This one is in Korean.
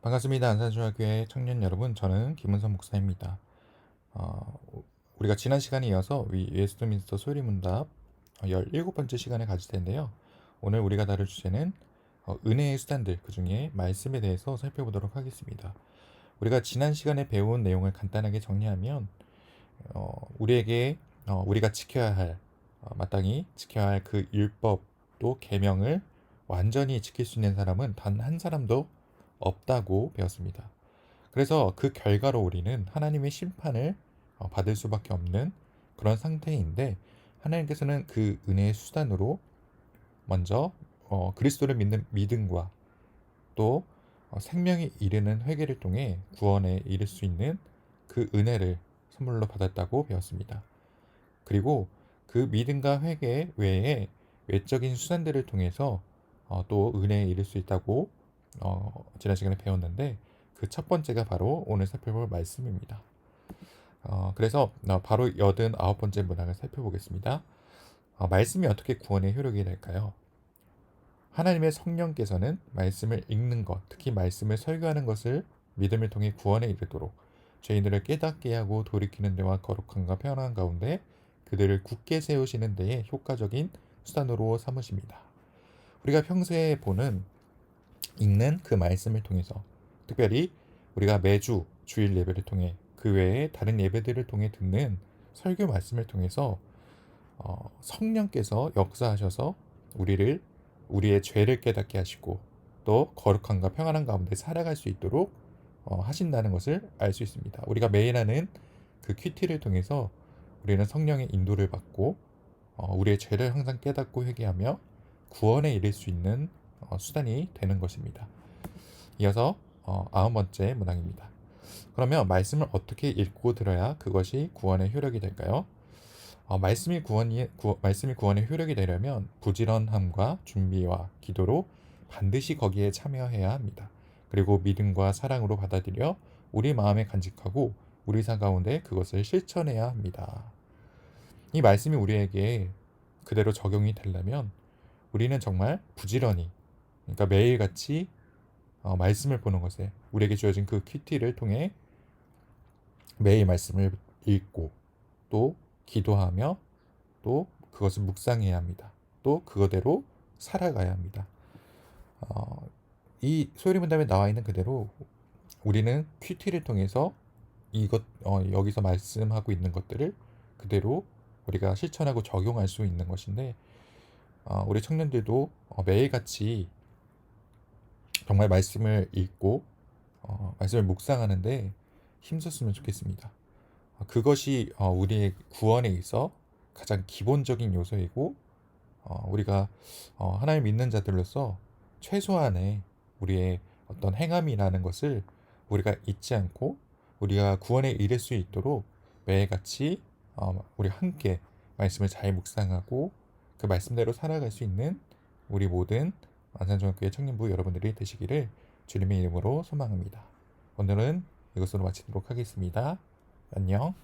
반갑습니다. 안산중학교의 청년 여러분, 저는 김은선 목사입니다. 어, 우리가 지난 시간에 이어서 위 웨스트민스터 소리 문답 17번째 시간을 가질 텐데요. 오늘 우리가 다룰 주제는 어, 은혜의 수단들, 그 중에 말씀에 대해서 살펴보도록 하겠습니다. 우리가 지난 시간에 배운 내용을 간단하게 정리하면 어, 우리에게 어, 우리가 지켜야 할 어, 마땅히 지켜야 할 그 율법 또 계명을 완전히 지킬 수 있는 사람은 단 한 사람도 없다고 배웠습니다. 그래서 그 결과로 우리는 하나님의 심판을 어, 받을 수밖에 없는 그런 상태인데 하나님께서는 그 은혜의 수단으로 먼저 어, 그리스도를 믿는 믿음과 또 어, 생명에 이르는 회개를 통해 구원에 이를 수 있는 그 은혜를 선물로 받았다고 배웠습니다. 그리고 그 믿음과 회개 외에 외적인 수단들을 통해서 어, 또 은혜에 이를 수 있다고 어, 지난 시간에 배웠는데 그 첫 번째가 바로 오늘 살펴볼 말씀입니다. 어, 그래서 어, 바로 여든 아홉 번째 문항을 살펴보겠습니다. 어, 말씀이 어떻게 구원의 효력이 될까요? 하나님의 성령께서는 말씀을 읽는 것, 특히 말씀을 설교하는 것을 믿음을 통해 구원에 이르도록 죄인들을 깨닫게 하고 돌이키는 데와 거룩함과 평안 가운데 그들을 굳게 세우시는 데에 효과적인 수단으로 삼으십니다. 우리가 평소에 보는 읽는 그 말씀을 통해서 특별히 우리가 매주 주일 예배를 통해 그 외에 다른 예배들을 통해 듣는 설교 말씀을 통해서 어, 성령께서 역사하셔서 우리를 우리의 죄를 깨닫게 하시고 또 거룩함과 평안한 가운데 살아갈 수 있도록 어, 하신다는 것을 알 수 있습니다. 우리가 매일 하는 그 큐티를 통해서 우리는 성령의 인도를 받고 어, 우리의 죄를 항상 깨닫고 회개하며 구원에 이를 수 있는 어, 수단이 되는 것입니다. 이어서 어, 아홉 번째 문항입니다. 그러면 말씀을 어떻게 읽고 들어야 그것이 구원의 효력이 될까요? 어, 말씀이 구원이 구, 말씀이 구원의 효력이 되려면 부지런함과 준비와 기도로 반드시 거기에 참여해야 합니다. 그리고 믿음과 사랑으로 받아들여 우리 마음에 간직하고 우리 사 가운데 그것을 실천해야 합니다. 이 말씀이 우리에게 그대로 적용이 되려면 우리는 정말 부지런히 그러니까 매일같이 어, 말씀을 보는 것에 우리에게 주어진 그 큐티를 통해 매일 말씀을 읽고 또 기도하며 또 그것을 묵상해야 합니다. 또 그거대로 살아가야 합니다. 어, 이 소리 문답에 나와 있는 그대로 우리는 큐티를 통해서 이것 어, 여기서 말씀하고 있는 것들을 그대로 우리가 실천하고 적용할 수 있는 것인데 어, 우리 청년들도 어, 매일같이 정말 말씀을 읽고 어, 말씀을 묵상하는데 힘썼으면 좋겠습니다. 어, 그것이 어, 우리의 구원에 있어 가장 기본적인 요소이고 어, 우리가 어, 하나님 믿는 자들로서 최소한의 우리의 어떤 행함이라는 것을 우리가 잊지 않고 우리가 구원에 이를 수 있도록 매일같이 어, 우리 함께 말씀을 잘 묵상하고 그 말씀대로 살아갈 수 있는 우리 모든 안산중학교의 청년부 여러분들이 되시기를 주님의 이름으로 소망합니다. 오늘은 이것으로 마치도록 하겠습니다. 안녕.